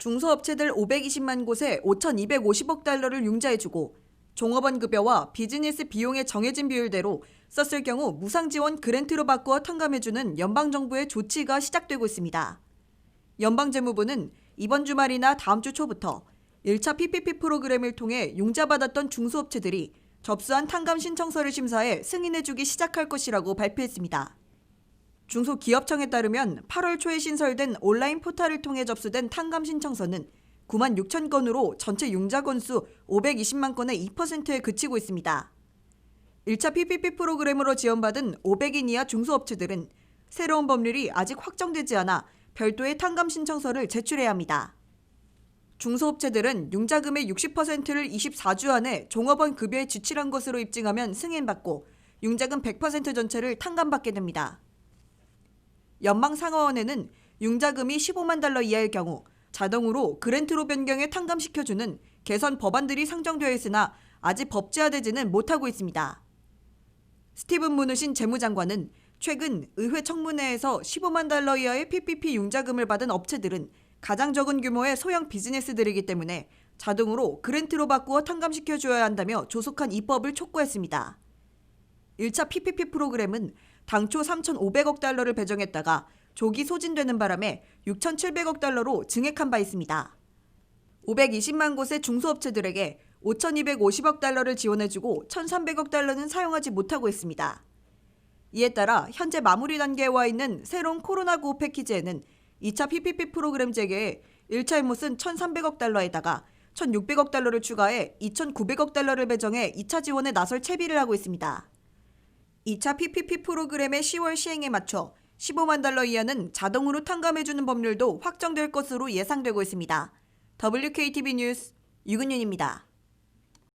중소업체들 520만 곳에 5,250억 달러를 융자해주고 종업원 급여와 비즈니스 비용의 정해진 비율대로 썼을 경우 무상 지원 그랜트로 바꾸어 탕감해주는 연방정부의 조치가 시작되고 있습니다. 연방재무부는 이번 주말이나 다음 주 초부터 1차 PPP 프로그램을 통해 융자받았던 중소업체들이 접수한 탕감 신청서를 심사해 승인해주기 시작할 것이라고 발표했습니다. 중소기업청에 따르면 8월 초에 신설된 온라인 포털을 통해 접수된 탕감 신청서는 9만 6천 건으로 전체 융자 건수 520만 건의 2%에 그치고 있습니다. 1차 PPP 프로그램으로 지원받은 500인 이하 중소업체들은 새로운 법률이 아직 확정되지 않아 별도의 탕감 신청서를 제출해야 합니다. 중소업체들은 융자금의 60%를 24주 안에 종업원 급여에 지출한 것으로 입증하면 승인받고 융자금 100% 전체를 탕감받게 됩니다. 연방 상하원에는 융자금이 15만 달러 이하일 경우 자동으로 그랜트로 변경해 탕감시켜주는 개선 법안들이 상정되어 있으나 아직 법제화되지는 못하고 있습니다. 스티븐 무누신 재무장관은 최근 의회 청문회에서 15만 달러 이하의 PPP 융자금을 받은 업체들은 가장 적은 규모의 소형 비즈니스들이기 때문에 자동으로 그랜트로 바꾸어 탕감시켜줘야 한다며 조속한 입법을 촉구했습니다. 1차 PPP 프로그램은 당초 3,500억 달러를 배정했다가 조기 소진되는 바람에 6,700억 달러로 증액한 바 있습니다. 520만 곳의 중소업체들에게 5,250억 달러를 지원해주고 1,300억 달러는 사용하지 못하고 있습니다. 이에 따라 현재 마무리 단계에 와 있는 새로운 코로나9 패키지에는 2차 PPP 프로그램 재개에 1차 임못은 1,300억 달러에다가 1,600억 달러를 추가해 2,900억 달러를 배정해 2차 지원에 나설 채비를 하고 있습니다. 2차 PPP 프로그램의 10월 시행에 맞춰 15만 달러 이하는 자동으로 탕감해주는 법률도 확정될 것으로 예상되고 있습니다. WKTV 뉴스 유근윤입니다.